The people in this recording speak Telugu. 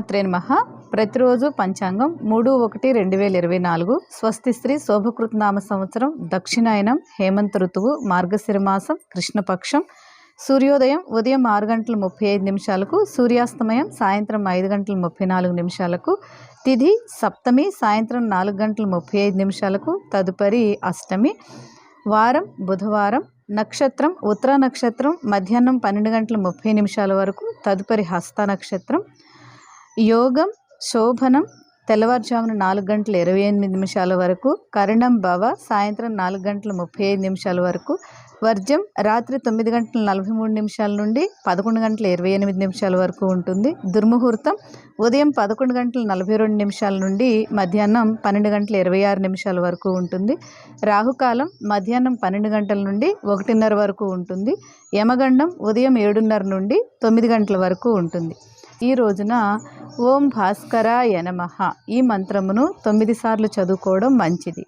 శ్రీమాత్రే నమ. ప్రతిరోజు పంచాంగం మూడు ఒకటి రెండు వేల ఇరవై నాలుగు. స్వస్తి శ్రీ శోభకృత నామ సంవత్సరం దక్షిణాయనం హేమంత ఋతువు మార్గశిరమాసం కృష్ణపక్షం. సూర్యోదయం ఉదయం ఆరు గంటల ముప్పై ఐదు నిమిషాలకు సూర్యాస్తమయం సాయంత్రం ఐదు గంటల ముప్పై నాలుగు నిమిషాలకు తిథి సప్తమి సాయంత్రం నాలుగు గంటల ముప్పై ఐదు నిమిషాలకు తదుపరి అష్టమి. వారం బుధవారం నక్షత్రం ఉత్తర నక్షత్రం మధ్యాహ్నం పన్నెండు గంటల ముప్పై నిమిషాల వరకు తదుపరి హస్త నక్షత్రం. యోగం శోభనం తెల్లవారుజామున నాలుగు గంటల ఇరవై ఎనిమిది నిమిషాల వరకు కరణం భవ సాయంత్రం నాలుగు గంటల ముప్పై ఐదు నిమిషాల వరకు వర్జం రాత్రి తొమ్మిది గంటల నలభై మూడు నిమిషాల నుండి పదకొండు గంటల ఇరవై ఎనిమిది నిమిషాల వరకు ఉంటుంది. దుర్ముహూర్తం ఉదయం పదకొండు గంటల నలభై రెండు నిమిషాల నుండి మధ్యాహ్నం పన్నెండు గంటల ఇరవై ఆరు నిమిషాల వరకు ఉంటుంది. రాహుకాలం మధ్యాహ్నం పన్నెండు గంటల నుండి ఒకటిన్నర వరకు ఉంటుంది. యమగండం ఉదయం ఏడున్నర నుండి తొమ్మిది గంటల వరకు ఉంటుంది. ఈ రోజున ఓం భాస్కరాయ నమ. ఈ మంత్రమును తొమ్మిది సార్లు చదువుకోవడం మంచిది.